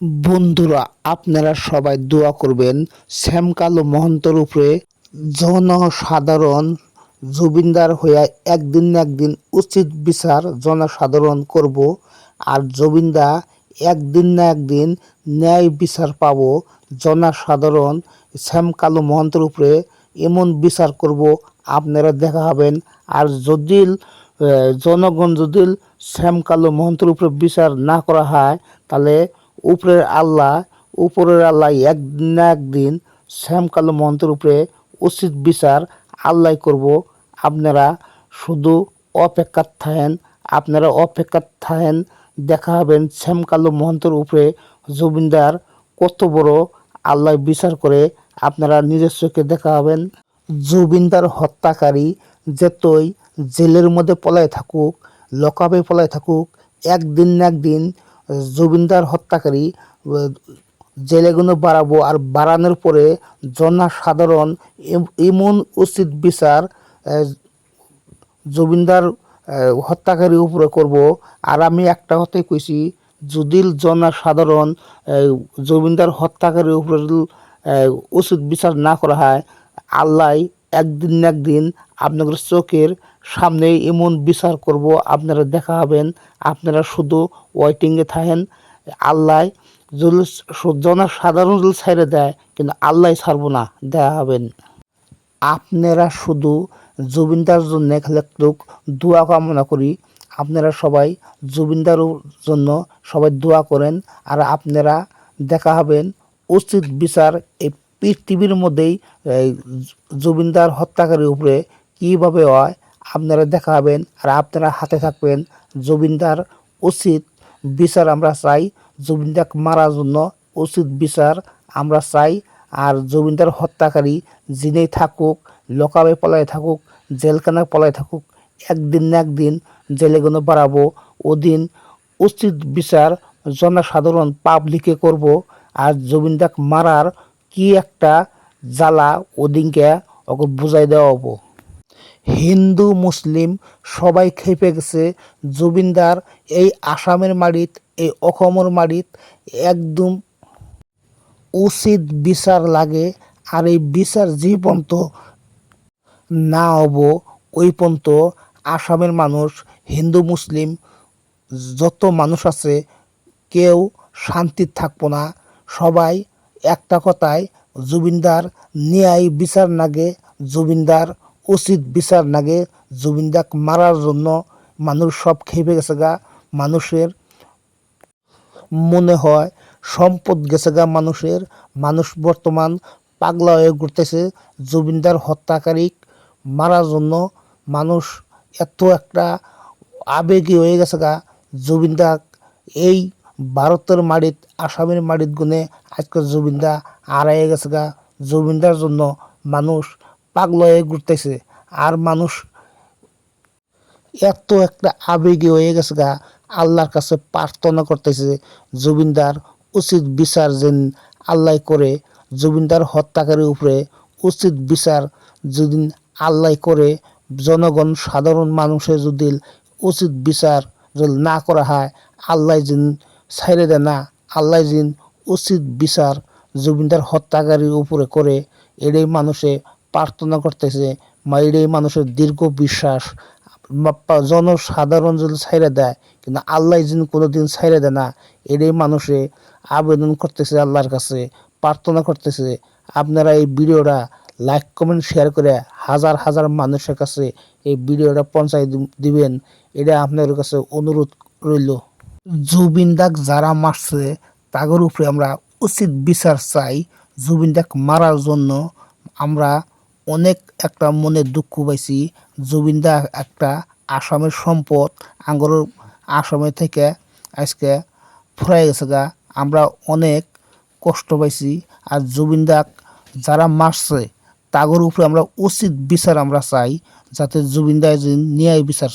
বন্ধুরা, আপনারা সবাই দোয়া করবেন। শ্যামকালো মহন্তর উপরে জনসাধারণ জুবিনদার হইয়া একদিন না একদিন উচিত বিচার জনসাধারণ করব আর জুবিনদা একদিন না একদিন ন্যায় বিচার পাবো। জনসাধারণ শ্যামকালো মহন্তর উপরে এমন বিচার করব, আপনারা দেখা হবেন। আর যদি জনগণ যদি শ্যামকালো মহন্তর উপরে বিচার না করা হয়, তাহলে উপরের আল্লাহ উপরের আল্লাহ একদিন না একদিন শ্যামকালো মহন্তের উপরে উচিত বিচার আল্লাহ করব। আপনারা শুধু অপেক্ষা থাকেন, আপনারা অপেক্ষা থাকেন। দেখা হবেন শ্যামকালো মহন্তের উপরে। জমিনদার কত বড় আল্লাহ বিচার করে, আপনারা নিজের চোখে দেখা হবেন জুবিনদার হত্যাকারী যেতই জেলের মধ্যে পলায় থাকুক লকাবে পলায় থাকুক, একদিন না একদিন জুবিনদার হত্যাকারী জেলেগুলো বাড়াবো আর বাড়ানোর পরে জনসাধারণ এম- এমন উচিত বিচার আহ, হত্যাকারীর উপরে করব। আর আমি একটা কথাই কইছি যদি জনসাধারণ আহ, জমিনদার হত্যাকারীর উপরে উচিত বিচার না করা হয় আল্লাহ একদিন না একদিন আপনাদের চোখের সামনে এমন বিচার করব, আপনারা দেখা হবেন। আপনারা শুধু ওয়েটিংয়ে থাকেন। আল্লাহ যদি জনসাধারণ যদি ছেড়ে দেয়, কিন্তু আল্লাহ ছাড়বো না দেয়া হবেন। আপনারা শুধু জুবিনদার জন্য খালি একটু দোয়া কামনা করি। আপনারা সবাই জুবিনদার জন্য সবাই দোয়া করেন, আর আপনারা দেখা হবেন। উচিত বিচার এই পৃথিবীর মধ্যেই জুবিনদার হত্যাকারীর উপরে কীভাবে হয় আপনারা দেখা হবেন আর আপনারা হাতে থাকবেন। জুবিনদার উচিত বিচার আমরা চাই। জুবিনদাকে মারার জন্য উচিত বিচার আমরা চাই। আর জুবিনদার হত্যাকারী যিনি থাকুক লোকাবে পলায় থাকুক, জেলখানায় পলায় থাকুক, একদিন না একদিন জেলে গুলো বাড়াবো। ওদিন উচিত বিচার জনসাধারণ পাবলিকে করব। আর জমিনদাক মারার কি একটা জ্বালা ওদিনকে ওকে বুঝাই দেওয়া হব। হিন্দু, মুসলিম সবাই খেপে গেছে। জুবিনদার এই আসামের মাটিত এই অসমৰ মাটিত একদম উচিত বিচার লাগে আর এই বিচার যে পর্যন্ত না হব, ওই পর্যন্ত আসামের মানুষ, হিন্দু, মুসলিম যত মানুষ আছে কেউ শান্তির থাকব না। সবাই একটা কথায়, জুবিনদার ন্যায় বিচার নাগে জুবিনদার উচিত বিচার নাগে জুবিনদাক মারার জন্য মানুষ সব খেপে গেছে গা, মানুষের মনে হয় সম্পদ গেছে গা মানুষের। মানুষ বর্তমান পাগলা হয়ে ঘুরতেছে জুবিনদার হত্যাকারী মারার জন্য। মানুষ এত একটা আবেগী হয়ে গেছে গা জুবিনদা এই ভারতের মাটিত, আসামের মাটিত গুনে আজকে জুবিনদা হারাইয়ে গেছে গা। জুবিনদার জন্য মানুষ পাগলা হয়ে ঘুরতেছে। আর মানুষ এত একটা আবেগী হয়ে গেছে গা, আল্লাহর কাছে প্রার্থনা করতেছে জুবিনদার উচিত বিচার যেন আল্লাহ করে জুবিনদার হত্যাকারীর উপরে উচিত বিচার যদি আল্লাহ করে, জনগণ, সাধারণ মানুষের যদি উচিত বিচার যদি না করা হয়, আল্লাহ যিন ছাইরে দেয় না, আল্লাহ যিন উচিত বিচার জুবিনদার হত্যাকারীর উপরে করে। এটাই মানুষে প্রার্থনা করতেছে মা এটাই মানুষের দীর্ঘ বিশ্বাস জনসাধারণ যদি ছাইরে দেয়, কিন্তু আল্লাহ যিনি কোনোদিন ছাইরে দেয় না। এটাই মানুষে আবেদন করতেছে আল্লাহর কাছে, প্রার্থনা করতেছে, আপনারা এই ভিডিওটা লাইক কমেন্ট শেয়ার করে হাজার হাজার মানুষের কাছে এই ভিডিওটা পৌঁছাই দিবেন। এটা আপনাদের কাছে অনুরোধ রইল। জুবিনদাক যারা মারছে তাগর উপরে আমরা উচিত বিচার চাই। জুবিনদাক মারার জন্য আমরা অনেক একটা মনে দুঃখ পাইছি। জুবিনদা একটা আসামের সম্পদ আঙ্গর আসামে থেকে আজকে ফুরাই গেছে গা। আমরা অনেক কষ্ট পাইছি আর জুবিনদাক যারা মারছে তাগর উপরে আমরা উচিত বিচার আমরা চাই, যাতে জুবিনদা যে ন্যায় বিচার